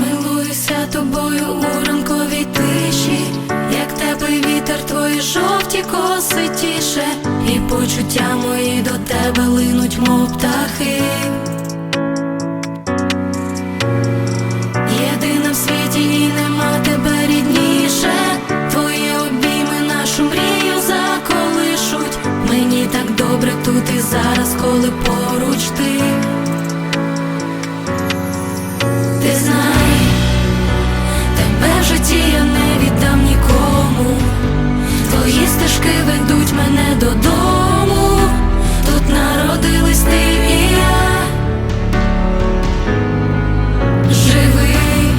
Милуюся тобою у ранковій тиші, як теплий вітер, твої жовті коси тіше, і почуття мої до тебе линуть, мов птахи. Так добре тут і зараз, коли поруч ти. Ти знай, тебе в житті я не віддам нікому. Твої стежки ведуть мене додому. Тут народились ти і я. Живий,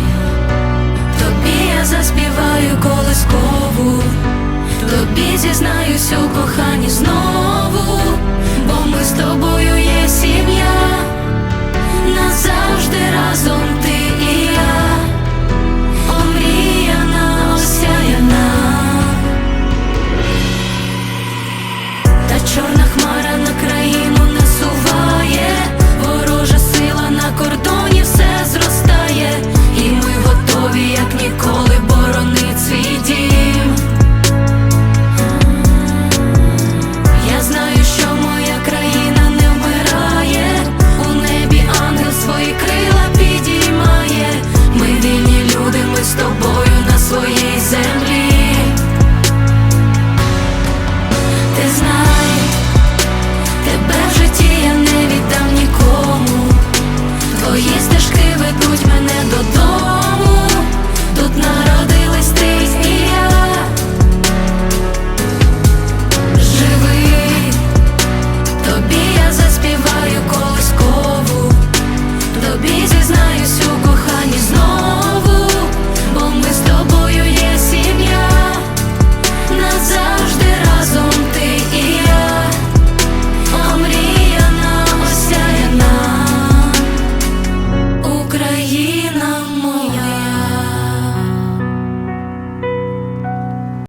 тобі я заспіваю колискову, тобі зізнаюсь у коханні заберуть мене додому.